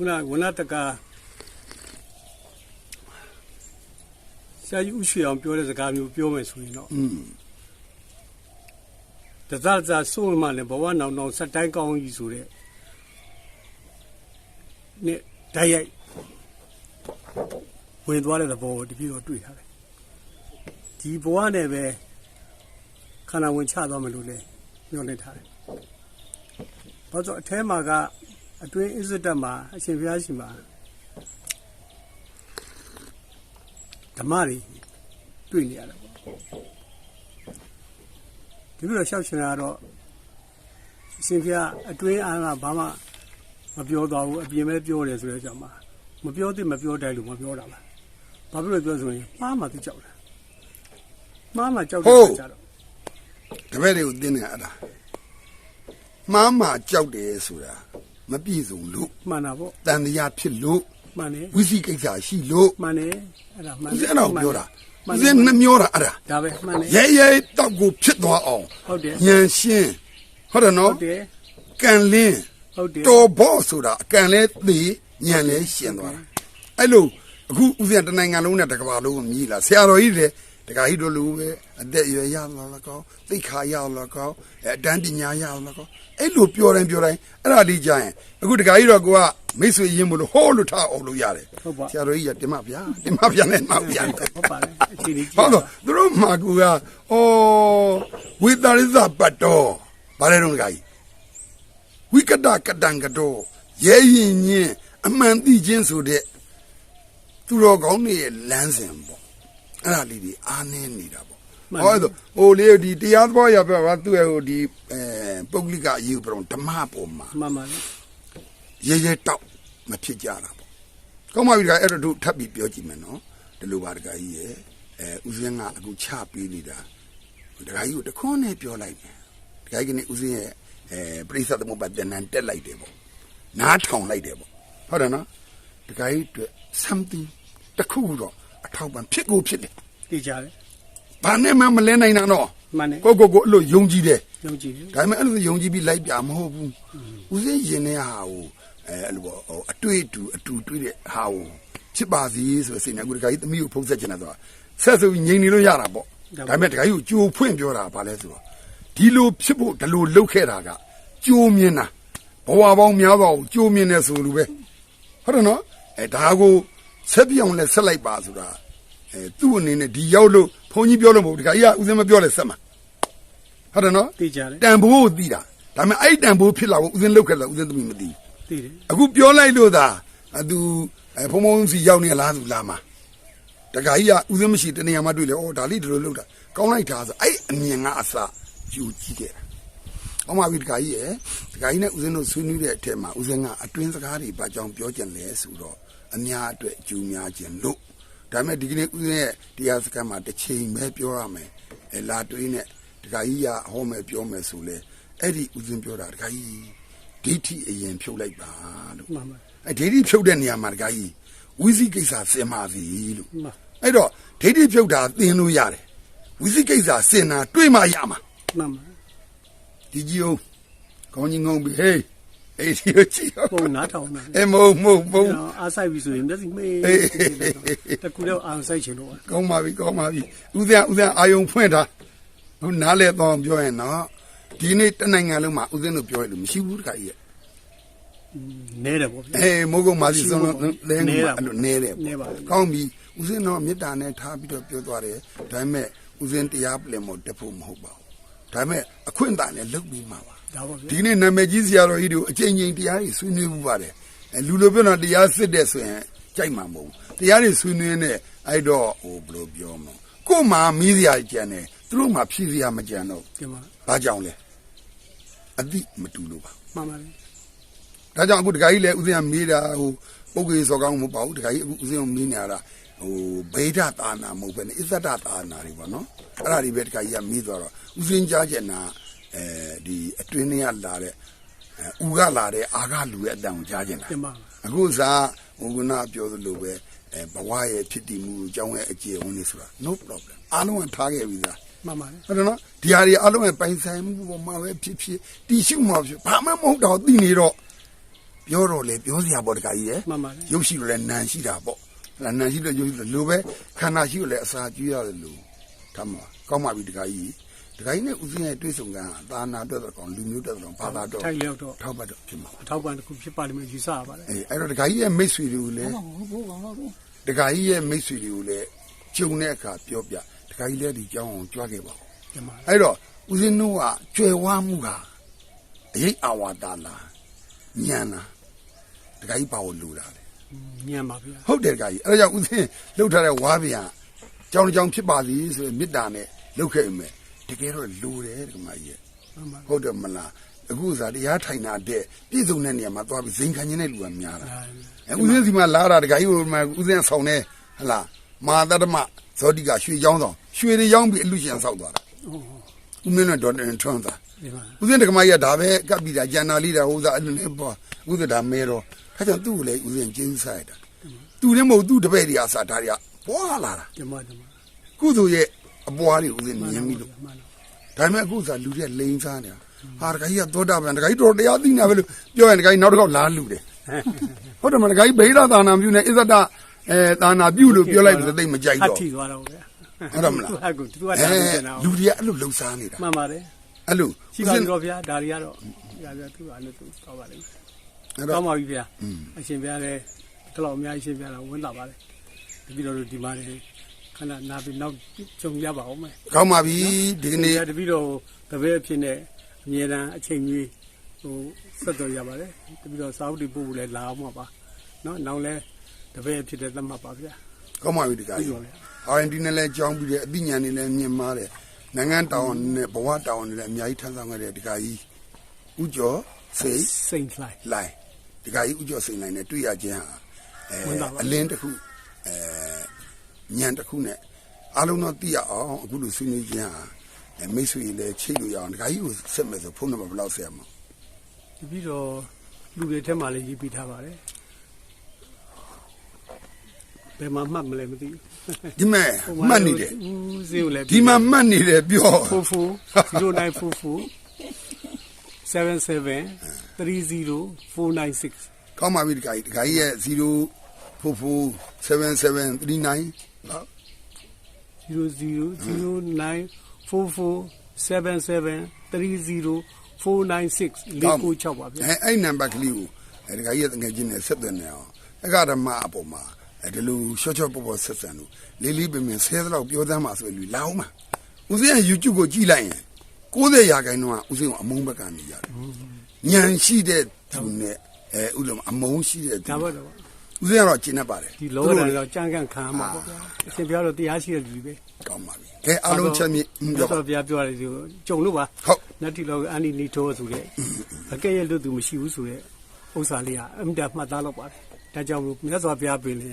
ခုနဝနတကာဆရာကြီးဥရွှေအောင်ပြောတဲ့စကားမျိုးပြောမယ်ဆိုရင်တော့อืมတဇဇဆိုးမှလည်းဘဝနောင်နောင်ဆက်တိုင်းကောင်းကြီးဆိုတဲ့နဲ့ဓာတ်ရိုက်ဝင်သွားတဲ့သဘောကိုတပြည့်တော့တွေ့ထားတယ်ဒီဘဝနဲ့ပဲခန္ဓာဝင်ချသွားမယ်လို့လည်းညွှန်လိုက်ထားတယ်။ဘာလို့အထဲမှာက အတွင်းအစ္စဒတ်မှာအရှင်ဘုရားရှင်မှာဓမ္မတွေတွေ့နေရတာပေါ့ဒီလိုတော့ရှောက်ရှင်တာကတော့အရှင်ဘုရားအတွင်းအားကဘာမှမပြောတော့ဘူးအပြင်ပဲပြောတယ်ဆိုတဲ့အကြောင်းမှာမပြောသင့်မပြောတိုင်းလို့မပြောတာပါဘာဖြစ်လို့ပြောဆိုရင်မှားမှသိကြောက်တာမှားမှကြောက်တဲ့အခါကျတော့တပည့်တွေကိုတင်းနေအဲ့ဒါမှားမှကြောက်တယ်ဆိုတာ မပြည့်စုံလို့မှန်တာပေါ့တန်တရားဖြစ်လို့မှန်တယ်ဝိသိကိစ္စရှိလို့မှန်တယ်အဲ့ဒါမှန်ဦးဇင်းတော်ပြောတာမှန်ဦးတယ်ဇင်းနှမျောတာအဲ့ဒါဒါပဲမှန်တယ်ရဲရဲတောက်ကိုဖြစ်သွားအောင်ဟုတ်တယ်ဉာဏ်ရှင်းဟုတ်တယ်ဟုနော်တ်တယ်ကံလင်းဟုတ်တယ်တော်ဘော့ဆိုတာအကံလဲသိဉာဏ်လဲရှင်းသွားတာအဲ့လိုအခုဦးဇင်းတနိုင်ငံလုံးနဲ့တကဘာလုံးကိုမြည်လာဆရာတော်ကြီးလည်း တကကြီးတို့လူပဲအသက်အရွယ်ရလာလကောင်းသိက္ခာရလာကောင်းအဲအတန်းပညာရလာကောင်းအဲ့လိုပြောတိုင်းပြောတိုင်းအဲ့ဒါလေးကြရင်အခုတကကြီးတော့ကိုကမိတ်ဆွေရင်းမလို့ဟောလို့ထားအောင်လို့ရတယ်ဟုတ်ပါဆရာတော်ကြီးကတင်မဗျာတင်မဗျာနဲ့နောက်ပြန်တယ်ဟုတ်ပါတယ်အခြေအနေကြည့်ဟုတ်တော့သူတို့မှာကူကဩဝိတရိသပတ်တော်ဗါလဲတော့တကကြီးဝိကတကတံကတော်ရဲရင်ချင်းအမှန်သိခြင်းဆိုတဲ့သူတော်ကောင်းတွေရဲ့လမ်းစဉ်ပေါ့ အဲ့ဒါလေးတွေအားနည်းနေတာပေါ့ဟောတော့ဟိုလေဒီတရားသဘောရပြပါသူ့ရဲ့ဟိုဒီအဲပုဂ္ဂလိကအယူပရုံဓမ္မပေါ်မှာမှန်ပါလေရဲရဲတောက်မဖြစ်ကြတာပေါ့ကောင်းပါပြီတကအဲ့တော့တို့ထပ်ပြီးပြောကြည့်မယ်နော်ဒီလိုပါတကကြီးရဲ့အဲဦးစင်းကအခုချပေးနေတာတကကြီးကိုတခွန်းနဲ့ပြောလိုက်မယ်တကကြီးကနေဦးစင်းရဲ့အဲပရိသတ်သမုပ္ပါဒဏ္ဍန်တက်လိုက်တယ်ပေါ့နားထောင်လိုက်တယ်ပေါ့ဟုတ်တယ်နော်တကကြီးအတွက် something တခုတော့ အထောက်ပံ့ဖြစ်ကိုဖြစ်တယ်သိကြတယ်ဘာနဲ့မှမလဲနိုင်တာတော့မှန်တယ်ကိုကိုကိုအဲ့လိုယုံကြည်တယ်ယုံကြည်တယ်ဒါပေမဲ့အဲ့လိုယုံကြည်ပြီးလိုက်ပြမဟုတ်ဘူးဦးစင်းရင်တဲ့ဟာကိုအဲအဲ့လိုပေါ့ဟိုအတွေ့အတူအတူတွေ့တဲ့ဟာကိုဖြစ်ပါစေဆိုတဲ့စိတ်နဲ့အခုတခါကြီးသမီးကိုဖုံးဆက်ချင်တာဆိုတာဆက်ဆိုပြီးငြိမ်နေလို့ရတာပေါ့ဒါပေမဲ့တခါကြီးကိုကြိုဖွင့်ပြောတာဘာလဲဆိုတော့ဒီလိုဖြစ်ဖို့ဒီလိုလုပ်ခဲ့တာကကြိုးမြင်တာဘဝပေါင်းများစွာကိုကြိုးမြင်နေဆိုလိုပဲဟုတ်တယ်နော်အဲဒါကို ဆက်ပြောင်းလဲဆက်လိုက်ပါဆိုတာအဲသူ့အနေနဲ့ဒီရောက်လို့ဘုန်းကြီးပြောလို့မဟုတ်ဘူးတခါကြီးကဦးစင်းမပြောလဲဆက်မှာဟုတ်တယ်နော်သိကြတယ်တန်ဖိုးကိုသိတာဒါပေမဲ့အဲ့ဒီတန်ဖိုးဖြစ်လာကိုဦးဇင်းလုတ်ခဲ့လားဦးဇင်းသမီးမသိသိတယ်ဘူးအခုပြောလိုက်လို့သာအသူအဲဖုံဖုံစီရောက်နေလားသူလာမှာတခါကြီးကဦးဇင်းမရှိတနေရာမှာတွေ့လေဩဒါလေးဒီလိုလုတ်တာကောင်းလိုက်တာဆိုအဲ့အမြင်ကအစယူကြည့်ခဲ့တာ ဟောမှာပြီတခါကြီးရဲ့တခါကြီးနဲ့ဦးဇင်းတို့ဆွေးနွေးတဲ့အထက်မှာဦးဇင်းကအတွင်းစကားတွေဘာကြောင့်ပြောကြလဲဆိုတော့အများအတွက်အကျိုးများခြင်းလို့ဒါပေမဲ့ဒီကနေ့ဦးဇင်းရဲ့တရားစကားမှာတစ်ချိန်ပဲပြောရမယ်အဲလာတွေးနဲ့တခါကြီးကဟောမယ်ပြောမယ်ဆိုလဲအဲ့ဒီဦးဇင်းပြောတာတခါကြီးဒိဋ္ဌိအရင်ဖြုတ်လိုက်ပါလို့မှန်ပါအဲဒိဋ္ဌိဖြုတ်တဲ့နေရာမှာတခါကြီးဝိသိကိစ္စစင်ပါစီလို့မှန်အဲ့တော့ဒိဋ္ဌိဖြုတ်တာသင်လို့ရတယ်ဝိသိကိစ္စစင်တာတွေ့မှရမှာမှန်ပါ ဒီကြီးအောင်ကောင်းကြီးငုံပြီဟေးအေးဒီကိုကြည့်အောင်ပုံနားထောင်တာအဲမဟုတ်မဟုတ်မဟုတ်အားဆိုင်ပြီဆိုရင်မျက်စိမေးအေးတကူတော့အာဆိုင်ချင်တော့ကောင်းပါပြီကောင်းပါပြီဥဒ္ဒဥဒ္ဒအာယုံဖွင့်တာဟိုနားလဲတော့ပြောရင်တော့ဒီနေ့တနိုင်ငံလုံးမှာဥဒ္ဒတို့ပြောရလို့မရှိဘူးတခါကြီးရဲ့နဲတယ်ပေါ့ဗျာအဲမိုးကုတ်မာစီဆုံးလို့လဲနဲနေတာအဲ့လိုနဲတယ်နဲပါကောင်းပြီဥစဉ်တော့မေတ္တာနဲ့ထားပြီးတော့ပြောသွားတယ်ဒါပေမဲ့ဥစဉ်တရားပြင်မို့တက်ဖို့မဟုတ်ပါဘူး ဒါပေမဲ့အခွင့်အရေးနဲ့လုပ်ပြီးမှာပါဒါပေါ့ဗျာဒီနေ့နာမည်ကြီးဆရာတော်ကြီးတို့အချိန်ချင်းတရားကြီးဆွေးနွေးမှုပါတယ်အဲလူလိုပြောတော့တရားစစ်တဲ့ဆိုရင်ကြိုက်မှာမဟုတ်ဘူးတရားတွေဆွေးနွေးနေအဲ့တော့ဟိုဘယ်လိုပြောမလဲကို့မှာမီးစရာကြံတယ်သူတို့မှာဖြည့်စရာမကြံတော့ဒီမှာဘာကြောင့်လဲအတိမတူလို့ပါမှန်ပါလေဒါကြောင့်အခုတခါကြီးလည်းဥစဉ်ကမေးတာဟိုပုဂ္ဂိုလ်စောကောင်းမဟုတ်ပါဘူးတခါကြီးအခုဥစဉ်ကမေးနေတာ ဟိုဗေဒသာနာမဟုတ်ပဲねအစ္ဆဒသာနာတွေပေါ့နော်အဲ့ဒါတွေပဲတခါကြီးကမေးသွားတော့ဥစဉ်ကြားကျင်တာအဲဒီအတွင်းထဲကလာတဲ့အဲဥကလာတဲ့အာကလူရဲ့အတန်ကိုကြားကျင်တာဒီမှာအခုစားဟိုကနာပြောသလိုပဲအဲဘဝရဲ့ဖြစ်တည်မှုအကြောင်းရဲ့အခြေအဝန်းလေးဆိုတာ no problem အားလုံးကထားခဲ့ပြီသားမှန်ပါလေဟုတ်တယ်နော်ဒီဟာတွေအားလုံးရဲ့ပိုင်ဆိုင်မှုပေါ်မှာပဲဖြစ်ဖြစ်တီရှုမှာဖြစ်ဘာမှမဟုတ်တော့သိနေတော့တပြောတော့လေပြောစရာပေါ့တခါကြီးရဲ့မှန်ပါတယ်ရုပ်ရှိလို့လဲနာမ်ရှိတာပေါ့ ဟလာနာမ်ရှိလို့ရုပ်ရှိလို့လိုပဲခန္ဓာရှိလို့လဲအစာကျွေးရတယ်လို့ဒါမှကောင်းပါပြီတခါကြီးတခါကြီးနဲ့ဦးစင်းရဲ့တွေ့ဆုံကံအသာနာအတွက်တော့ကောင်းလူမျိုးအတွက်တော့ဘာသာတော့ထိုက်လျောက်တော့ထောက်ပတ်တော့ဖြစ်မှာအထောက်ပံ့တစ်ခုဖြစ်ပါလိမ့်မယ်ယူဆရပါတယ်အေးအဲ့တော့တခါကြီးရဲ့မိတ်ဆွေတွေကိုလည်းဟုတ်ဘူးကောင်းတော့တခါကြီးရဲ့မိတ်ဆွေတွေကိုလည်းဂျုံတဲ့အခါပြောပြတခါကြီးလည်းဒီကြောင်းအောင်ကြွားခဲ့ပါဦးဒီမှာအဲ့တော့ဦးဇင်းတို့ကကြွယ်ဝမှုဟာအရေးအဝါတာလားညံလားတခါကြီးပါကိုလူတာလေ ညံပါဗျာဟုတ်တယ်တခါကြီးအဲ့ဒါကြောင့်ဦးဇင်းလှုပ်ထားတဲ့ဝါဗျာကြောင်းတစ်ကြောင်းဖြစ်ပါသည်ဆိုရင်မေတ္တာနဲ့လှုပ်ခဲ့ရင်မယ်တကယ်တော့လူတယ်ဒီမှာကြီးရဲ့မှန်ပါဟုတ်တယ်မလားအခုစားတရားထိုင်တာတဲ့ပြည်စုံတဲ့နေရာမှာသွားပြီးဇိမ်ခံခြင်းတဲ့လူကများတာအဲဦးဇင်းစီမှာလာတာတခါကြီးဟိုမှာဦးဇင်းဆောင်နေဟလာမာတတမဇောတိကရွှေချောင်းဆောင်ရွှေတွေရောင်းပြီးအလူရှင်ဆောက်သွားတာဟုတ်ဦးမင်းနဲ့ဒေါ်တင်ထွန်းသားဒီမှာ ဦးဇင်းတက္ကမကြီးကဒါပဲကပ်ပြီးတာကျန်နာလေးတာဟိုစားအဲ့လိုနဲ့ပေါ့ဦးဇင်းဒါမဲတော့ခါကျသူ့ကိုလေဦးဇင်းကျေးဇူးဆိုင်တာသူလည်းမဟုတ်သူ့တပည့်တွေအစားဒါတွေကပွာလာတာဒီမှာဒီမှာကုသိုလ်ရဲ့အပွားတွေဦးဇင်းမြင်ပြီလို့မှန်ပါဒါပေမဲ့အခုစားလူတွေကလိန်စားနေတာဟာတခါကြီးကသောတာပန်တခါကြီးတော်တရားသိနေပဲလို့ပြောရင်တခါကြီးနောက်တစ်ခေါက်လာလူတယ်ဟုတ်တယ်မလားတခါကြီးဗိဓသာနာပြုနေအစ္ဆဒအဲသာနာပြုလို့ပြောလိုက်ပြီသိမကြိုက်အတော့ထီသွားတော့ဗျာဟုတ်တယ်မလားသူကသူကအဲတားနေတယ်နော်လူတွေကအဲ့လိုလှုပ်ရှားနေတာမှန်ပါတယ် အဲ့လိုရှိပါတော့ဗျာဒါတွေကတော့ဗျာဗျာသူကလည်းသူတော့ပါလိမ့်မယ်အဲ့ကောတော့င်းပါပြီဗျာအရှင်ဗျာလည်းဒီလောက်အများကြီးရှင်ဗျာတော့ဝင်လာပါတယ်တပည့်တော်တို့ဒီမှာနေခဏနာပြီးနောက်ကြုံရပါအောင်မယ်ကောင်းပါပြီဒီကနေ့တပည့်တော်တပည့်အဖြစ်နဲ့အမြဲတမ်းအချိန်ကြီးဟိုဆက်တော်ရပါတယ်တပည့်တော်စာအုပ်တွေပို့ဖို့လည်းလာအောင်ပါနော်နောက်လဲတပည့်အဖြစ်တဲ့သတ်မှတ်ပါဗျာကောင်းပါပြီဒီကပြီးကြီးပါလေ RND နဲ့လည်းကြောင်းပြီးတယ်အသိဉာဏ်နဲ့လည်းမြင်မာတယ် နိုင်ငံတောင်နဲ့ဘဝတောင်နဲ့လည်းအများကြီးထမ်းဆောင်ခဲ့တဲ့ဒီကကြီးဥကျော်စိတ်စိန်လိုက်လိုက်ဒီကကြီးဥကျော်စိတ်လိုက်နဲ့တွေ့ရခြင်းဟာအဲဝင်ပါပါအလင်းတစ်ခုအဲညံတစ်ခုနဲ့အားလုံးတော့သိရအောင်အခုလိုဆွေးနွေးခြင်းဟာအဲမိတ်ဆွေလည်းချိတ်လို့ရအောင်ဒီကကြီးကိုဆက်မယ်ဆိုဖုန်းနံပါတ်ဘယ်လောက်ဆက်ရမလဲတပည့်တော်လူတွေထဲမှာလည်းရေးပြီးထားပါတယ် ဘယ်မှာမှတ်မလဲမသိဘူးဒီမဲ့မှတ်နေတယ်ဦးစင်းကိုလည်းဒီမှာမှတ်နေတယ်ပြောဖိုးဖိုး0944 77 30496ကောင်းပါပြီဒီကကြီးဒီကကြီးရဲ့0447739နော်0044773046လေးကို6ပါဗျာအဲအဲ့နံပါတ်ကလေးကိုအဲဒီကကြီးရဲ့ငယ်ချင်းနဲ့ဆက်သွယ်နေအောင်အကဓမ္မအပေါ်မှာ အဲဒီလိုရှော့ချော့ပေါ်ပေါ်ဆက်ဆံလို့လေးလေးပင်ပင်ဆဲသလောက်ပြောသမ်းပါဆိုလူလာအောင်ပါဦးစင်းက YouTube ကိုကြည့်လိုက်ရင်90ရာခိုင်နှုန်းကဦးစင်းကိုအမုန်းဘက်ကနေရတယ်ညံရှိတဲ့သူနဲ့အဲဥလုံးအမုန်းရှိတဲ့သူဒါပေါ့တော့ဦးစင်းကတော့ကျင့်တတ်ပါတယ်ဒီလောကဓာတ်တော့ကြံ့ကန်ခံမှာပေါ့ဗျာအရှင်ဘုရားတော့တရားရှိတဲ့လူတွေပဲကောင်းပါပြီကဲအားလုံးချက်မြင့်မြပြောတ်ပါစွာဘုရားပြောရတယ်ဒီကြုံလို့ပါဟုတ်နတ်တိလောကအန်ဒီနီထိုးဆိုတဲ့အကဲ့ရဲ့လွတ်သူမရှိဘူးဆိုတဲ့ဥစ္စာလေးကအမြဲတမ်းမှတ်သားလို့ပါတယ်ဒါကြောင့်မို့မြတ်စွာဘုရားပြင်လေ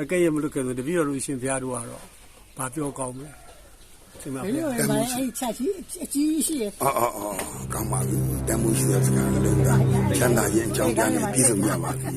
အကဲ့ရဲ့မလွတ်ခဲ့ဆိုတပည့်တော်လူရှင်ဘုရားတို့ကတော့ဘာပြောကောင်းမလဲဒီမှာဘယ်ဗျာလိုလဲအဲ့ချက်ကြီးအကြီးရှိရအော်အော်အော်ကောင်းပါပြီတန်မိုးရှိတဲ့စကားလုံးကချမ်းသာခြင်းအကြောင်းပြနေပြည့်စုံကြပါပြီ